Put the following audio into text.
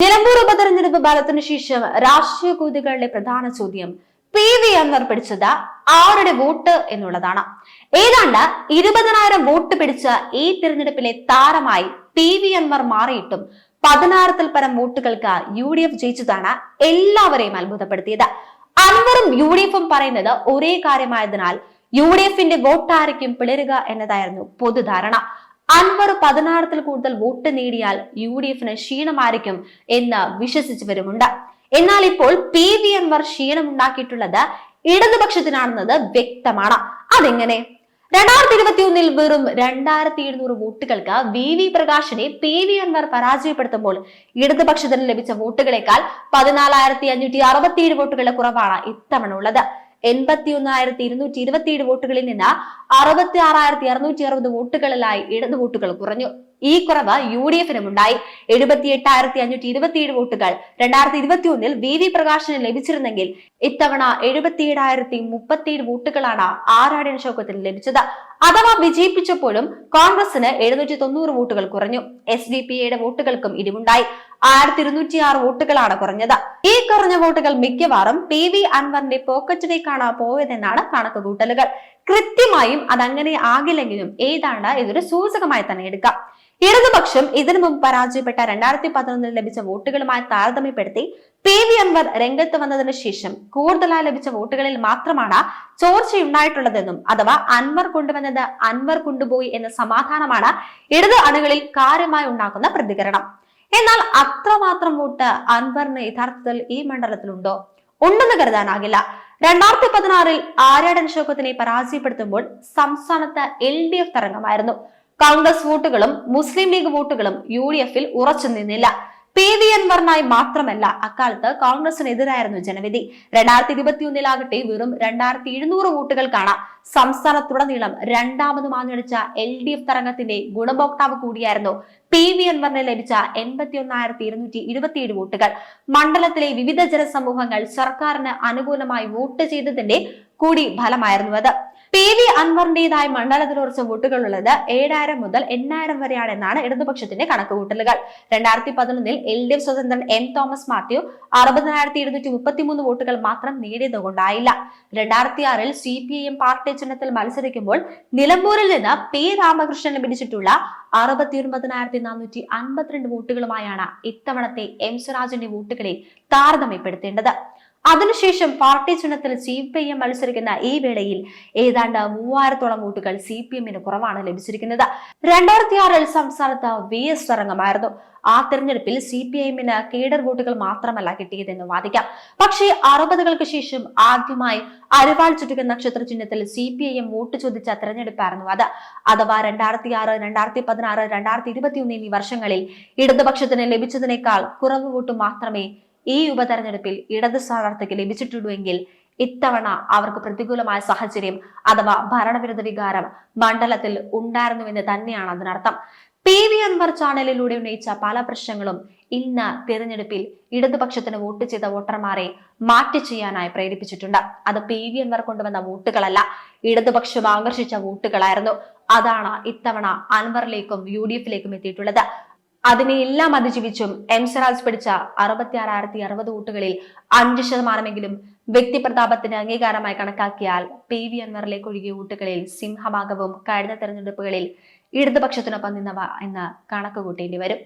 നിലമ്പൂർ ഉപതെരഞ്ഞെടുപ്പ് ഫലത്തിനു ശേഷം രാഷ്ട്രീയ കൂതികളുടെ പ്രധാന ചോദ്യം പി വി അൻവർ പിടിച്ചത് ആരുടെ വോട്ട് എന്നുള്ളതാണ്. ഏതാണ്ട് ഇരുപതിനായിരം വോട്ട് പിടിച്ച ഈ തിരഞ്ഞെടുപ്പിലെ താരമായി പി വി അൻവർ മാറിയിട്ടും പതിനായിരത്തിൽ പരം വോട്ടുകൾക്ക് യു ഡി എഫ് ജയിച്ചതാണ് എല്ലാവരെയും അത്ഭുതപ്പെടുത്തിയത്. അൻവറും യു ഡി എഫും പറയുന്നത് ഒരേ കാര്യമായതിനാൽ യു ഡി എഫിന്റെ വോട്ടായിരിക്കും പിളരുക എന്നതായിരുന്നു പൊതുധാരണ. അൻവർ പതിനായിരത്തിൽ കൂടുതൽ വോട്ട് നേടിയാൽ യു ഡി എഫിന് ക്ഷീണമായിരിക്കും എന്ന് വിശ്വസിച്ചവരുമുണ്ട്. എന്നാൽ ഇപ്പോൾ പി വി അൻവർ ക്ഷീണമുണ്ടാക്കിയിട്ടുള്ളത് ഇടതുപക്ഷത്തിനാണെന്നത് വ്യക്തമാണ്. അതെങ്ങനെ? രണ്ടായിരത്തി ഇരുപത്തി ഒന്നിൽ വെറും രണ്ടായിരത്തി എഴുന്നൂറ് വോട്ടുകൾക്ക് വി വി പ്രകാശിനെ പി വി അൻവർ പരാജയപ്പെടുത്തുമ്പോൾ ഇടതുപക്ഷത്തിന് ലഭിച്ച വോട്ടുകളെക്കാൾ പതിനാലായിരത്തി അഞ്ഞൂറ്റി അറുപത്തിയേഴ് വോട്ടുകളുടെ കുറവാണ് ഇത്തവണ ഉള്ളത്. എൺപത്തി ഒന്നായിരത്തി ഇരുന്നൂറ്റി ഇരുപത്തിയേഴ് വോട്ടുകളിൽ നിന്ന് അറുപത്തി ആറായിരത്തി അറുന്നൂറ്റി അറുപത് വോട്ടുകളിലായി ഇടത് വോട്ടുകൾ കുറഞ്ഞു. ഈ കുറവ് യു ഡി എഫിനും ഉണ്ടായി. എഴുപത്തി എട്ടായിരത്തി അഞ്ഞൂറ്റി ഇരുപത്തിയേഴ് വോട്ടുകൾ രണ്ടായിരത്തി ഇരുപത്തി ഒന്നിൽ വി വി പ്രകാശിന് ലഭിച്ചിരുന്നെങ്കിൽ ഇത്തവണ എഴുപത്തി ഏഴായിരത്തി മുപ്പത്തിയേഴ് വോട്ടുകളാണ് ആരാടൻ ശോകത്തിന് ലഭിച്ചത്. അഥവാ വിജയിപ്പിച്ചപ്പോഴും കോൺഗ്രസിന് എഴുന്നൂറ്റി തൊണ്ണൂറ് വോട്ടുകൾ കുറഞ്ഞു. എസ് ഡി പി യുടെ വോട്ടുകൾക്കും ഇടിവുണ്ടായി. ആയിരത്തി ഇരുന്നൂറ്റി ആറ് വോട്ടുകളാണ് കുറഞ്ഞത്. ഈ കുറഞ്ഞ വോട്ടുകൾ മിക്കവാറും പി വി അൻവറിന്റെ പോക്കറ്റിലേക്കാണ് പോയതെന്നാണ് കണക്കുകൂട്ടലുകൾ. കൃത്യമായും അതങ്ങനെ ആകില്ലെങ്കിലും ഏതാണ്ട് ഇതൊരു സൂചകമായി തന്നെ എടുക്കാം. ഇടതുപക്ഷം ഇതിനു മുമ്പ് പരാജയപ്പെട്ട രണ്ടായിരത്തി പതിനൊന്നിൽ ലഭിച്ച വോട്ടുകളുമായി താരതമ്യപ്പെടുത്തി പി വി അൻവർ രംഗത്ത് വന്നതിന് ശേഷം കൂടുതലായി ലഭിച്ച വോട്ടുകളിൽ മാത്രമാണ് ചോർച്ചയുണ്ടായിട്ടുള്ളതെന്നും അഥവാ അൻവർ കൊണ്ടുവന്നത് അൻവർ കൊണ്ടുപോയി എന്ന സമാധാനമാണ് ഇടത് അണികളിൽ കാര്യമായി ഉണ്ടാക്കുന്ന പ്രതികരണം. എന്നാൽ അത്രമാത്രം വോട്ട് അൻവറിന് യഥാർത്ഥത്തിൽ ഈ മണ്ഡലത്തിലുണ്ടോ? ഉണ്ടെന്ന് കരുതാനാകില്ല. രണ്ടായിരത്തി പതിനാറിൽ ആര്യാടൻ ശോകത്തിനെ പരാജയപ്പെടുത്തുമ്പോൾ സംസ്ഥാനത്ത് എൽ ഡി എഫ് തരംഗമായിരുന്നു. കോൺഗ്രസ് വോട്ടുകളും മുസ്ലിം ലീഗ് വോട്ടുകളും യു ഡി എഫിൽ ഉറച്ചു നിന്നില്ല. പി വി അൻവറിനായി മാത്രമല്ല അക്കാലത്ത് കോൺഗ്രസിനെതിരായിരുന്നു ജനവിധി. രണ്ടായിരത്തി ഇരുപത്തിയൊന്നിലാകട്ടെ വെറും രണ്ടായിരത്തി എഴുന്നൂറ് വോട്ടുകൾക്കാണ് സംസ്ഥാനത്തുടനീളം രണ്ടാമത് മാഞ്ഞടിച്ച എൽ ഡി എഫ് തരംഗത്തിന്റെ ഗുണഭോക്താവ് കൂടിയായിരുന്നു പി വി അൻവറിന് ലഭിച്ച എൺപത്തി ഒന്നായിരത്തി ഇരുന്നൂറ്റി ഇരുപത്തിയേഴ് വോട്ടുകൾ. മണ്ഡലത്തിലെ വിവിധ ജനസമൂഹങ്ങൾ സർക്കാരിന് അനുകൂലമായി വോട്ട് ചെയ്തതിന്റെ കൂടി ഫലമായിരുന്നു അത്. പി വി അൻവറിന്റേതായ മണ്ഡലത്തിൽ കുറച്ച് വോട്ടുകളുള്ളത് ഏഴായിരം മുതൽ എണ്ണായിരം വരെയാണെന്നാണ് ഇടതുപക്ഷത്തിന്റെ കണക്കുകൂട്ടലുകൾ. രണ്ടായിരത്തി പതിനൊന്നിൽ എൽ ഡി എഫ് സ്വതന്ത്രൻ എം തോമസ് മാത്യു അറുപതിനായിരത്തി ഇരുന്നൂറ്റി മുപ്പത്തിമൂന്ന് വോട്ടുകൾ മാത്രം നേടിയതുകൊണ്ടായില്ല. രണ്ടായിരത്തി ആറിൽ C P I M party ചിഹ്നത്തിൽ മത്സരിക്കുമ്പോൾ നിലമ്പൂരിൽ നിന്ന് പി രാമകൃഷ്ണന് പിടിച്ചിട്ടുള്ള അറുപത്തി ഒൻപതിനായിരത്തി നാനൂറ്റി അൻപത്തിരണ്ട് വോട്ടുകളുമായാണ് ഇത്തവണത്തെ എം സ്വരാജിന്റെ വോട്ടുകളെ താരതമ്യപ്പെടുത്തേണ്ടത്. അതിനുശേഷം പാർട്ടി ചിഹ്നത്തിൽ സി പി എം മത്സരിക്കുന്ന ഈ വേളയിൽ ഏതാണ്ട് മൂവായിരത്തോളം വോട്ടുകൾ സി പി എമ്മിന് കുറവാണ് ലഭിച്ചിരിക്കുന്നത്. രണ്ടായിരത്തി ആറിൽ സംസ്ഥാനത്ത് വി എസ് തരംഗമായിരുന്നു. ആ തെരഞ്ഞെടുപ്പിൽ സി പി എമ്മിന് കേഡർ വോട്ടുകൾ മാത്രമല്ല കിട്ടിയതെന്ന് വാദിക്കാം. പക്ഷേ അറുപതുകൾക്ക് ശേഷം ആദ്യമായി അരിവാൾ ചുറ്റുക നക്ഷത്ര ചിഹ്നത്തിൽ C P I M vote ചോദിച്ച തെരഞ്ഞെടുപ്പായിരുന്നു അത്. അഥവാ രണ്ടായിരത്തി ആറ് രണ്ടായിരത്തി പതിനാറ് രണ്ടായിരത്തി ഇരുപത്തി ഒന്ന് എന്നീ വർഷങ്ങളിൽ ഇടതുപക്ഷത്തിന് ലഭിച്ചതിനേക്കാൾ കുറവ് വോട്ട് മാത്രമേ ഈ ഉപതെരഞ്ഞെടുപ്പിൽ ഇടത് സ്ഥാനാർത്ഥിക്ക് ലഭിച്ചിട്ടുണ്ടെങ്കിൽ ഇത്തവണ അവർക്ക് പ്രതികൂലമായ സാഹചര്യം അഥവാ ഭരണവിരുദ്ധ വികാരം മണ്ഡലത്തിൽ ഉണ്ടായിരുന്നുവെന്ന് തന്നെയാണ് അതിനർത്ഥം. പി വി അൻവർ ചാനലിലൂടെ ഉന്നയിച്ച പല പ്രശ്നങ്ങളും ഇന്ന് തിരഞ്ഞെടുപ്പിൽ ഇടതുപക്ഷത്തിന് വോട്ട് ചെയ്ത വോട്ടർമാരെ മാറ്റി ചെയ്യാനായി പ്രേരിപ്പിച്ചിട്ടുണ്ട്. അത് പി വി അൻവർ കൊണ്ടുവന്ന വോട്ടുകളല്ല ഇടതുപക്ഷം ആകർഷിച്ച വോട്ടുകളായിരുന്നു. അതാണ് ഇത്തവണ അൻവറിലേക്കും യു ഡി എഫിലേക്കും എത്തിയിട്ടുള്ളത്. അതിനെയെല്ലാം അതിജീവിച്ചും എം സ്വരാജ് പിടിച്ച അറുപത്തി ആറായിരത്തി അറുപത് വോട്ടുകളിൽ അഞ്ച് ശതമാനമെങ്കിലും വ്യക്തിപ്രതാപത്തിന് അംഗീകാരമായി കണക്കാക്കിയാൽ പി വി അൻവറിലേക്ക് ഒഴുകിയ വോട്ടുകളിൽ സിംഹഭാഗവും കഴിഞ്ഞ തെരഞ്ഞെടുപ്പുകളിൽ ഇടതുപക്ഷത്തിനൊപ്പം നിന്നവ എന്ന് കണക്ക് കൂട്ടേണ്ടി വരും.